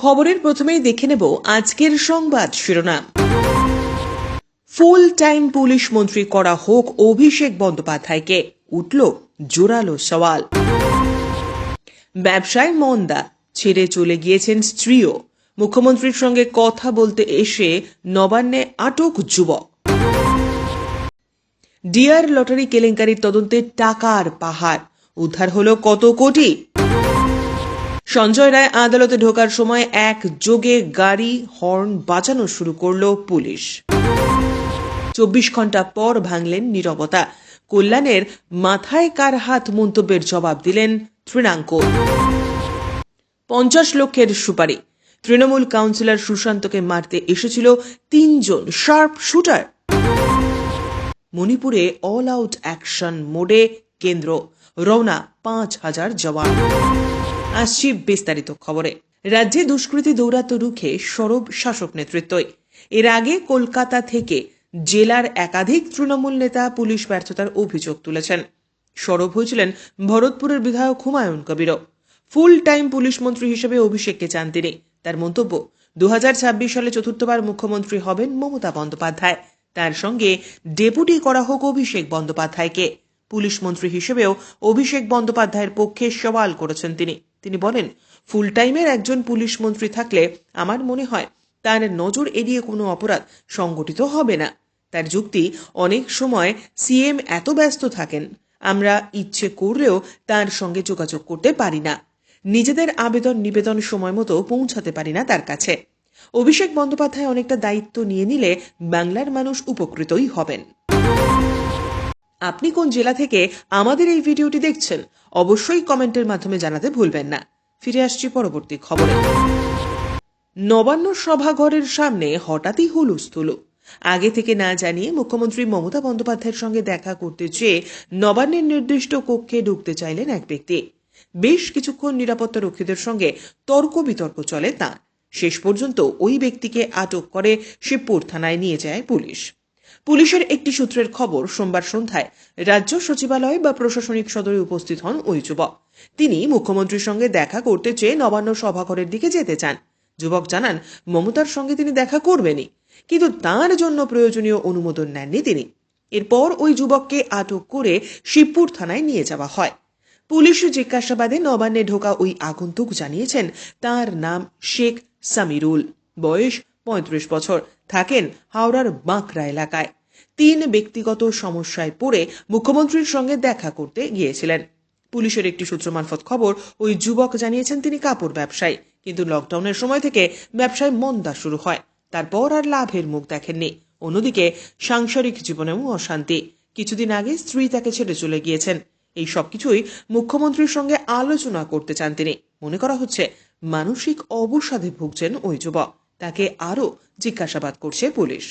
খবরের প্রথমেই দেখে নেব আজকের সংবাদ শিরোনাম। ফুল টাইম পুলিশ মন্ত্রী করা হোক অভিষেক বন্দ্যোপাধ্যায়কে, উঠল জোরালো সওয়াল। ব্যবসায় মন্দা, ছেড়ে চলে গিয়েছেন স্ত্রীও। মুখ্যমন্ত্রীর সঙ্গে কথা বলতে এসে নবান্নে আটক যুবক। ডিয়ার লটারি কেলেঙ্কারির তদন্তে টাকার পাহাড়। উদ্ধার হলো কত কোটি? সঞ্জয় রায় আদালতে ঢোকার সময় এক যোগে গাড়ি, হর্ন বাজানো শুরু করল পুলিশ। চব্বিশ ঘণ্টা পর ভাঙলেন নীরবতা। কল্যাণের মাথায় কার হাত মন্তব্যের জবাব দিলেন তৃণাঙ্ক। পঞ্চাশ লক্ষের সুপারি। তৃণমূল কাউন্সিলর সুশান্তকে মারতে এসেছিল তিনজন শার্প শুটার। মণিপুরে অল আউট অ্যাকশন মোডে কেন্দ্র, রওনা পাঁচ হাজার জওয়ান। আসছি বিস্তারিত খবরে। রাজ্যে দুষ্কৃতী দৌরাত্ম রুখে সরব শাসক নেতৃত্বই। এর আগে কলকাতা থেকে জেলার একাধিক তৃণমূল নেতা পুলিশ ব্যর্থতার অভিযোগ তুলেছেন। সরব হয়েছিলেন ভরতপুরের বিধায়ক হুমায়ুন কবিরও। ফুল টাইম পুলিশ মন্ত্রী হিসেবে অভিষেককে চান তিনি। তার মন্তব্য দু হাজার ছাব্বিশ সালে চতুর্থবার মুখ্যমন্ত্রী হবেন মমতা বন্দ্যোপাধ্যায়। তার সঙ্গে ডেপুটি করা হোক অভিষেক বন্দ্যোপাধ্যায়কে। পুলিশ মন্ত্রী হিসেবেও অভিষেক বন্দ্যোপাধ্যায়ের পক্ষে সওয়াল করেছেন তিনি। তিনি বলেন, ফুল টাইমের একজন পুলিশ মন্ত্রী থাকলে আমার মনে হয় তার নজর এড়িয়ে কোনো অপরাধ সংগঠিত হবে না। তার যুক্তি, অনেক সময় সিএম এত ব্যস্ত থাকেন, আমরা ইচ্ছে করলেও তার সঙ্গে যোগাযোগ করতে পারি না। নিজেদের আবেদন নিবেদন সময় মতো পৌঁছাতে পারি না তার কাছে। অভিষেক বন্দ্যোপাধ্যায় অনেকটা দায়িত্ব নিয়ে নিলে বাংলার মানুষ উপকৃতই হবেন। আপনি কোন জেলা থেকে আমাদের এই ভিডিওটি দেখছেন, অবশ্যই কমেন্টের মাধ্যমে জানাতে ভুলবেন না। ফিরে আসছি পরবর্তী খবরে। নবান্ন সভাঘরের সামনে হঠাৎই হুলুস্থুল আগে থেকে না জানিয়ে মুখ্যমন্ত্রী মমতা বন্দ্যোপাধ্যায়ের সঙ্গে দেখা করতে চেয়ে নবান্নের নির্দিষ্ট কক্ষে ঢুকতে চাইলেন এক ব্যক্তি। বেশ কিছুক্ষণ নিরাপত্তা রক্ষীদের সঙ্গে তর্ক বিতর্ক চলে তাঁর। শেষ পর্যন্ত ওই ব্যক্তিকে আটক করে শিবপুর থানায় নিয়ে যায় পুলিশ। পুলিশের একটি সূত্রের খবর, সোমবার সন্ধ্যায় রাজ্য সচিবালয় বা প্রশাসনিক সদরে উপস্থিত হন ওই যুবক। তিনি মুখ্যমন্ত্রীর সঙ্গে দেখা করতে চেয়ে নবান্ন সভাঘরের দিকে যেতে চান। যুবক জানান, মমতার সঙ্গে তিনি দেখা করবেনই, কিন্তু তার জন্য প্রয়োজনীয় অনুমোদন নেননি তিনি। এরপর ওই যুবককে আটক করে শিবপুর থানায় নিয়ে যাওয়া হয়। পুলিশ জিজ্ঞাসাবাদে নবান্নে ঢোকা ওই আগন্তুক জানিয়েছেন, তার নাম শেখ সামিরুল। বয়স পঁয়ত্রিশ বছর থাকেন হাওড়ার বাঁকড়া এলাকায়। তিন ব্যক্তিগত সমস্যায় পড়ে মুখ্যমন্ত্রীর সঙ্গে দেখা করতে গিয়েছিলেন। পুলিশের একটি সূত্র মারফত খবর, ওই যুবক জানিয়েছেন তিনি কাপড় ব্যবসায়ী, কিন্তু লকডাউনের সময় থেকে ব্যবসায় মন্দা শুরু হয়। তারপর আর লাভের মুখ দেখেননি। অন্যদিকে, সাংসারিক জীবনেও অশান্তি। কিছুদিন আগে স্ত্রী তাকে ছেড়ে চলে গিয়েছেন। এই সবকিছুই মুখ্যমন্ত্রীর সঙ্গে আলোচনা করতে চান তিনি। মনে করা হচ্ছে, মানসিক অবসাদে ভুগছেন ওই যুবক। তাকে আরও জিজ্ঞাসাবাদ করছে পুলিশ।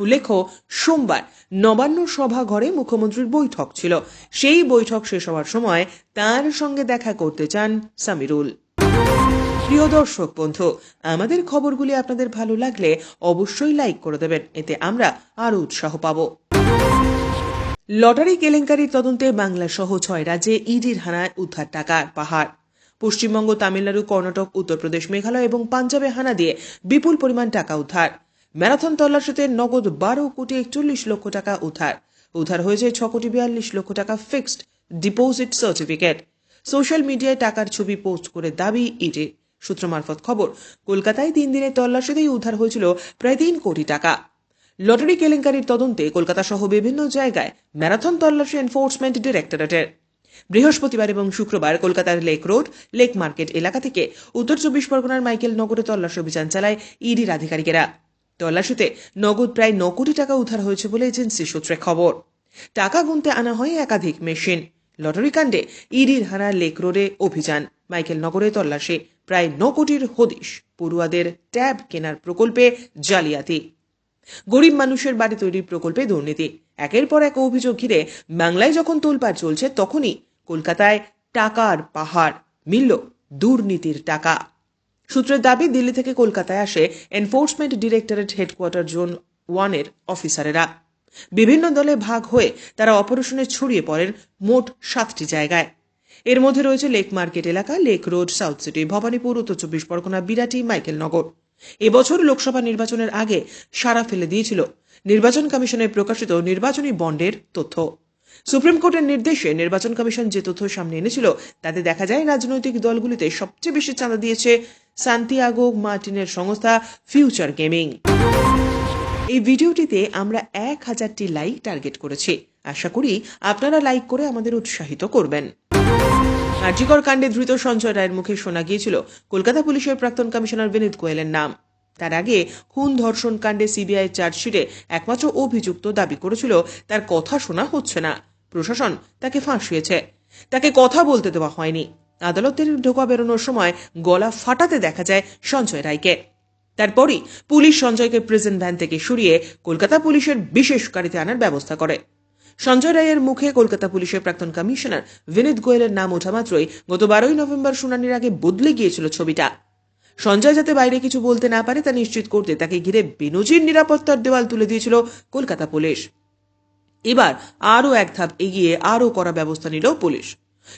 উল্লেখ্য, সোমবার নবান্ন সভাঘরে মুখ্যমন্ত্রীর বৈঠক ছিল। সেই বৈঠক শেষ হওয়ার সময় তার সঙ্গে দেখা করতে চান সামিরুল। প্রিয় দর্শক বন্ধু, আমাদের খবরগুলি আপনাদের ভালো লাগলে অবশ্যই লাইক করে দেবেন। এতে আমরা আরও উৎসাহ পাব। লটারি কেলেঙ্কারির তদন্তে বাংলা সহ ছয় রাজ্যে ইডির হানায় উদ্ধার টাকার পাহাড়। পশ্চিমবঙ্গ, তামিলনাড়ু, কর্ণাটক, উত্তরপ্রদেশ, মেঘালয় এবং পাঞ্জাবে হানা দিয়ে বিপুল পরিমাণ টাকা উদ্ধার। ম্যারাথন তল্লাশিতে নগদ বারো কোটি একচল্লিশ লক্ষ টাকা উদ্ধার। উদ্ধার হয়েছে ছ কোটি বিয়াল্লিশ লক্ষ টাকা ফিক্সড ডিপোজিট সার্টিফিকেট। সোশ্যাল মিডিয়ায় টাকার ছবি পোস্ট করে দাবি ইডি। সূত্র মারফত খবর, কলকাতায় তিন দিনের তল্লাশিতেই উদ্ধার হয়েছিল প্রায় তিন কোটি টাকা। লটারি কেলেঙ্কারির তদন্তে কলকাতা সহ বিভিন্ন জায়গায় ম্যারাথন তল্লাশি এনফোর্সমেন্ট ডিরেক্টরেটের। বৃহস্পতিবার এবং শুক্রবার কলকাতার লেক রোড, লেক মার্কেট এলাকা থেকে উত্তর চব্বিশ পরগনার মাইকেল নগরে তল্লাশি অভিযান চালায় ইডির আধিকারিকেরা। তল্লাশিতে নগদ প্রায় ন কোটি টাকা উদ্ধার হয়েছে বলে এজেন্সি সূত্রে খবর। টাকা গুনতে আনা হয় একাধিক মেশিন। লটারি কাণ্ডে ইডির হানা লেক রোডে অভিযান। মাইকেল নগরে তল্লাশি প্রায় ন কোটির হদিশ। পড়ুয়াদের ট্যাব কেনার প্রকল্পে জালিয়াতি। গরিব মানুষের বাড়ি তৈরির প্রকল্পে দুর্নীতি। একের পর এক অভিযোগ ঘিরে বাংলায় যখন তোলপাড় চলছে, তখনই কলকাতায় টাকার পাহাড় মিলল দুর্নীতির টাকা। সূত্রের দাবি, দিল্লি থেকে কলকাতায় আসে এনফোর্সমেন্ট ডিরেক্টরেট হেডকোয়ার্টার জোন ওয়ানের অফিসারেরা বিভিন্ন দলে ভাগ হয়ে তারা অপারেশনে ছড়িয়ে পড়েন মোট সাতটি জায়গায়। এর মধ্যে রয়েছে লেক মার্কেট এলাকা lake road south city Bhabanipur, Uttar Chabbish Pargana, Birati Michael নগর এবছর লোকসভা নির্বাচনের আগে সারা ফেলে দিয়েছিল নির্বাচন কমিশনের প্রকাশিত নির্বাচনী বন্ডের তথ্য। সুপ্রিম কোর্টের নির্দেশে নির্বাচন কমিশন যে তথ্য সামনে এনেছিল, তাতে দেখা যায় রাজনৈতিক দলগুলিতে সবচেয়ে বেশি চাঁদা দিয়েছে সান্তিয়াগো মার্টিনের সংস্থা ফিউচার গেমিং। এই ভিডিওটিতে আমরা এক হাজারটি লাইক টার্গেট করেছি। আশা করি আপনারা লাইক করে আমাদের উৎসাহিত করবেন। কার্যকর কাণ্ডে ধৃত সঞ্জয় রায়ের মুখে শোনা গিয়েছিল, কলকাতা পুলিশের প্রাক্তন কমিশনার বিনীত গোয়েলের নাম। তার আগে খুন ধর্ষণ কাণ্ডে সিবিআই চার্জশিটে একমাত্র অভিযুক্ত দাবি করেছিল, তার কথা শোনা হচ্ছে না। প্রশাসন তাকে ফাঁসিয়েছে। তাকে কথা বলতে দেওয়া হয়নি। আদালতের ঢোকা বেরোনোর সময় গলা ফাটাতে দেখা যায় সঞ্জয় রায়কে। তারপরই পুলিশ সঞ্জয়কে প্রেজেন্ট ভ্যান থেকে সরিয়ে কলকাতা পুলিশের বিশেষ গাড়িতে আনার ব্যবস্থা করে। সঞ্জয় রায়ের মুখে কলকাতা পুলিশের প্রাক্তন কমিশনার বিনীত গোয়েলের নাম ওঠা মাত্রই গত বারোই নভেম্বর শুনানির আগে বদলে গিয়েছিল ছবিটা। সঞ্জয় যাতে বাইরে কিছু বলতে না পারে তা নিশ্চিত করতে তাকে ঘিরে বেনজির নিরাপত্তার দেওয়াল তুলে দিয়েছিল কলকাতা পুলিশ। এবার আরও এক ধাপ এগিয়ে আরও করা ব্যবস্থা নিল পুলিশ।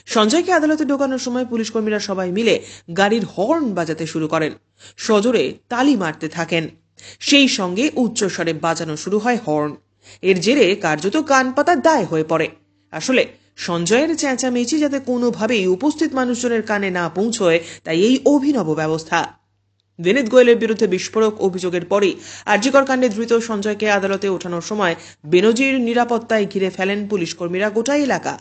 সঞ্জয়কে আদালতে ঢোকানোর সময় পুলিশ কর্মীরা সবাই মিলে গাড়ির হর্ন বাজাতে শুরু করেন, সজোরে তালি মারতে থাকেন। সেই সঙ্গে উচ্চস্বরে বাজানো শুরু হয় হর্ন। এর জেরে কার্যত কান পাতার দায় হয়ে পড়ে। আসলে, সঞ্জয়ের চেঁচামেচি যাতে কোনোভাবেই উপস্থিত মানুষজনের কানে না পৌঁছয়, তাই এই অভিনব ব্যবস্থা। বিনীত গোয়েলের বিরুদ্ধে বিস্ফোরক অভিযোগের পরই আরজিকর কাণ্ডে ধৃত সঞ্জয়কে আদালতে ওঠানোর সময় বেনজির নিরাপত্তায় ঘিরে ফেলেন পুলিশ কর্মীরা গোটা এলাকা।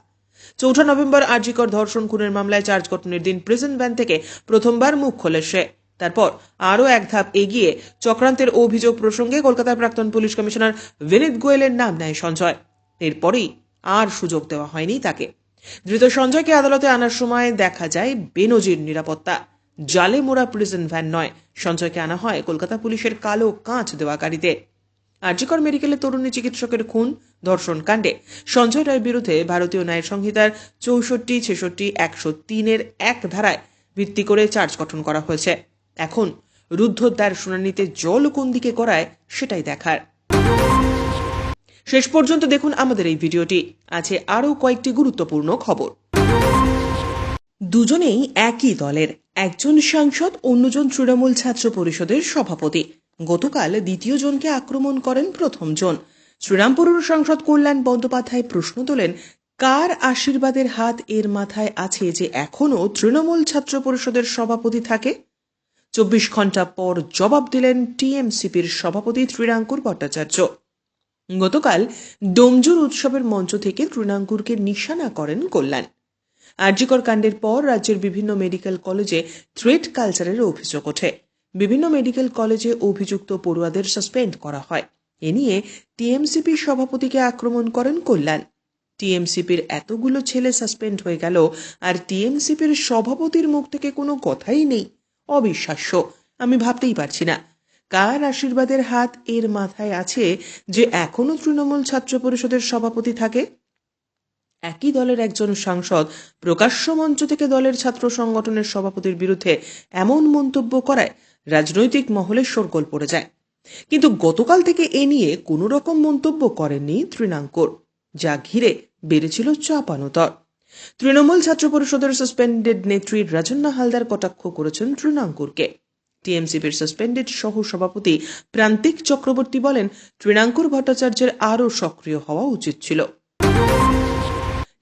চৌঠা নভেম্বর আরজিকর ধর্ষণ খুনের মামলায় চার্জ গঠনের দিন প্রিজন ভ্যান থেকে প্রথমবার মুখ খোলে সে। তারপর আরও এক ধাপ এগিয়ে চক্রান্তের অভিযোগ প্রসঙ্গে কলকাতার প্রাক্তন পুলিশ কমিশনার বিনীত গোয়েলের নাম নেয় সঞ্জয়। এরপরেই আর সুযোগ দেওয়া হয়নি তাকে। ধৃত সঞ্জয়কে আদালতে আনার সময় দেখা যায় বেনজির নিরাপত্তা। জালে মোড়া প্রিজন ভ্যান নয়। সঞ্জয়কে আনা হয় কলকাতা পুলিশের কালো কাঁচ দেওয়া গাড়িতে। আরজিকর মেডিকেলে তরুণী চিকিৎসকের খুন, ধর্ষণ কাণ্ডে। সঞ্জয় রায়ের বিরুদ্ধে ভারতীয় ন্যায় সংহিতার চৌষট্টি, ছেষট্টি, একশো তিনের এক ধারায় ভিত্তি করে চার্জ গঠন করা হয়েছে। এখন রুদ্ধদ্বার শুনানিতে জল কোন দিকে করায় সেটাই দেখার। শেষ পর্যন্ত দেখুন আমাদের এই ভিডিওটি। আছে আরও কয়েকটি গুরুত্বপূর্ণ খবর। দুজনেই একই দলের, একজন সাংসদ, অন্যজন তৃণমূল ছাত্র পরিষদের সভাপতি। গতকাল দ্বিতীয় জনকে আক্রমণ করেন প্রথম জন। শ্রীরামপুরের সাংসদ কল্যাণ বন্দ্যোপাধ্যায় প্রশ্ন তোলেন, কার আশীর্বাদের হাত এর মাথায় আছে যে এখনও তৃণমূল ছাত্র পরিষদের সভাপতি থাকে? চব্বিশ ঘণ্টা পর জবাব দিলেন টিএমসিপির সভাপতি ত্রিরাঙ্কুর ভট্টাচার্য। গতকাল ডোমজুর উৎসবের মঞ্চ থেকে তৃণাঙ্কুরকে নিশানা করেন কল্যাণ। আর্যিকর কাণ্ডের পর রাজ্যের বিভিন্ন মেডিকেল কলেজে থ্রেড কালচারের অভিযোগ ওঠে। বিভিন্ন মেডিকেল কলেজে অভিযুক্ত পড়ুয়াদের সাসপেন্ড করা হয়। এ নিয়ে টিএমসিপি সভাপতিকে আক্রমণ করেন কল্যাণ। টিএমসিপির এতগুলো ছেলে সাসপেন্ড হয়ে গেল, আর টিএমসিপির সভাপতির মুখ থেকে কোনো কথাই নেই। অবিশ্বাস্য। আমি ভাবতেই পারছি না। কার আশীর্বাদের হাত এর মাথায় আছে যে এখনও তৃণমূল ছাত্র পরিষদের সভাপতি থাকে? একই দলের একজন সাংসদ প্রকাশ্য মঞ্চ থেকে দলের ছাত্র সংগঠনের সভাপতির বিরুদ্ধে এমন মন্তব্য করায় রাজনৈতিক মহলে শোরগোল পড়ে যায়। কিন্তু গতকাল থেকে এ নিয়ে কোনো রকম মন্তব্য করেননি তৃণাঙ্কুর। যা ঘিরে বেড়েছিল চাপানোতর। তৃণমূল ছাত্র পরিষদের সাসপেন্ডেড নেত্রী রাজন্না হালদার কটাক্ষ করেছেন তৃণাঙ্কুরকে। টিএমসিপির সাসপেন্ডেড সহ সভাপতি প্রান্তিক চক্রবর্তী বলেন, তৃণাঙ্কুর ভট্টাচার্যের আরও সক্রিয় হওয়া উচিত ছিল।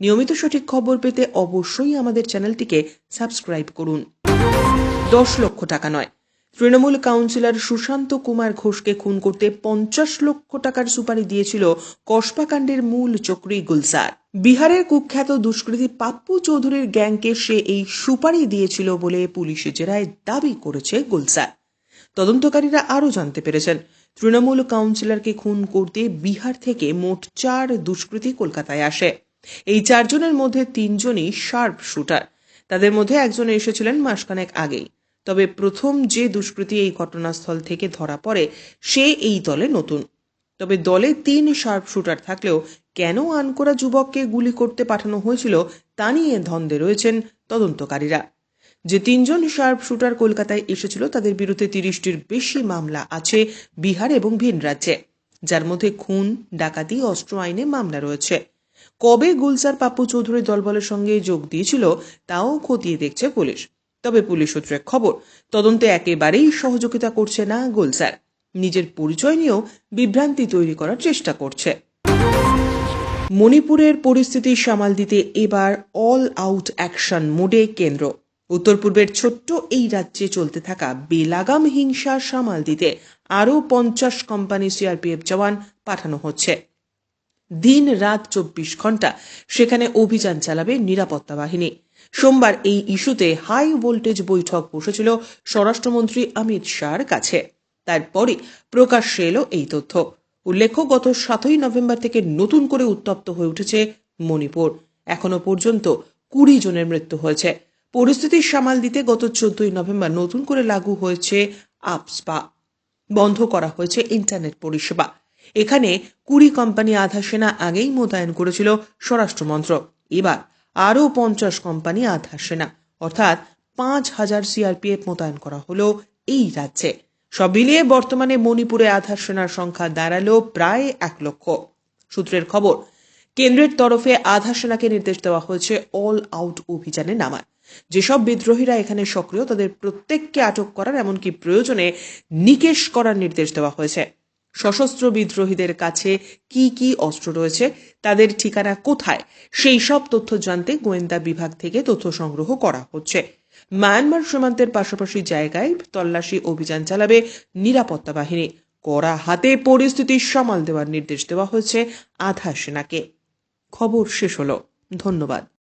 নিয়মিত সঠিক খবর পেতে অবশ্যই আমাদের চ্যানেলটিকে সাবস্ক্রাইব করুন। দশ লক্ষ টাকা নয় তৃণমূল কাউন্সিলর সুশান্ত কুমার ঘোষকে খুন করতে পঞ্চাশ লক্ষ টাকার সুপারি দিয়েছিল কসবাকাণ্ডের মূল চক্রী গুলসার বিহারের কুখ্যাত দুষ্কৃতী পাপ্পু চৌধুরীর গ্যাংকে সে এই সুপারি দিয়েছিল বলে পুলিশের জেরায় দাবি করেছে গুলসার তদন্তকারীরা আরও জানতে পেরেছেন, তৃণমূল কাউন্সিলরকে খুন করতে বিহার থেকে মোট চার দুষ্কৃতী কলকাতায় আসে। এই চারজনের মধ্যে তিনজনই শার্প শুটার। তাদের মধ্যে একজন এসেছিলেন মাসখানেক আগেই। তবে প্রথম যে দুষ্কৃতী এই ঘটনাস্থল থেকে ধরা পড়ে, সে এই দলে নতুন। তবে দলে তিন শার্প শুটার থাকলেও কেন আনকোরা যুবককে গুলি করতে পাঠানো হয়েছিল তা নিয়ে ধন্দে রয়েছেন তদন্তকারীরা। যে তিনজন শার্প শুটার কলকাতায় এসেছিল, তাদের বিরুদ্ধে তিরিশটির বেশি মামলা আছে বিহার এবং ভিন রাজ্যে, যার মধ্যে খুন, ডাকাতি, অস্ত্র আইনে মামলা রয়েছে। কবে গুলসার পাপ্পু চৌধুরী দলবলের সঙ্গে যোগ দিয়েছিল, তাও খতিয়ে দেখছে পুলিশ। তবে পুলিশ সূত্রে খবর, তদন্তে একেবারেই সহযোগিতা করছে না গুলজার। নিজের পরিচয় নিয়েও বিভ্রান্তি তৈরি করার চেষ্টা করছে। মণিপুরের পরিস্থিতি সামাল দিতে এবার অল আউট অ্যাকশন মোডে কেন্দ্র। উত্তর পূর্বের ছোট্ট এই রাজ্যে চলতে থাকা বেলাগাম হিংসা সামাল দিতে আরও পঞ্চাশ কোম্পানি সিআরপিএফ জওয়ান পাঠানো হচ্ছে। দিন রাত চব্বিশ ঘণ্টা সেখানে অভিযান চালাবে নিরাপত্তা বাহিনী। সোমবার এই ইস্যুতে হাই ভোল্টেজ বৈঠক বসেছিল স্বরাষ্ট্রমন্ত্রী অমিত শাহর কাছে। তারপরে প্রকাশ্যে এলো এই তথ্য। উল্লেখ্য, গত সাতই নভেম্বর থেকে নতুন করে উত্তপ্ত হয়ে উঠেছে মণিপুর। এখনও পর্যন্ত কুড়ি জনের মৃত্যু হয়েছে। পরিস্থিতি সামাল দিতে গত চোদ্দই নভেম্বর নতুন করে লাগু হয়েছে আপসপা বন্ধ করা হয়েছে ইন্টারনেট পরিষেবা। এখানে কুড়ি কোম্পানি আধা সেনা আগেই মোতায়েন করেছিল স্বরাষ্ট্র মন্ত্রক এবার আরও পঞ্চাশ কোম্পানি আধা সেনা অর্থাৎ পাঁচ হাজার সিআরপিএফ মোতায়েন করা হলো এই রাজ্যে। সব মিলিয়ে বর্তমানে মণিপুরে আধা সেনার সংখ্যা দাঁড়াল প্রায় এক লক্ষ। সূত্রের খবর, কেন্দ্রের তরফে আধা সেনাকে নির্দেশ দেওয়া হয়েছে অল আউট অভিযানে নামার। যেসব বিদ্রোহীরা এখানে সক্রিয়, তাদের প্রত্যেককে আটক করার এমনকি প্রয়োজনে নিকেশ করার নির্দেশ দেওয়া হয়েছে। সশস্ত্র বিদ্রোহীদের কাছে কি কি অস্ত্র রয়েছে, তাদের ঠিকানা কোথায়, সেই সব তথ্য জানতে গোয়েন্দা বিভাগ থেকে তথ্য সংগ্রহ করা হচ্ছে। মায়ানমার সীমান্তের পাশাপাশি জায়গায় তল্লাশি অভিযান চালাবে নিরাপত্তা বাহিনী। কড়া হাতে পরিস্থিতি সামাল দেওয়ার নির্দেশ দেওয়া হয়েছে আধা সেনাকে। খবর শেষ হলো। ধন্যবাদ।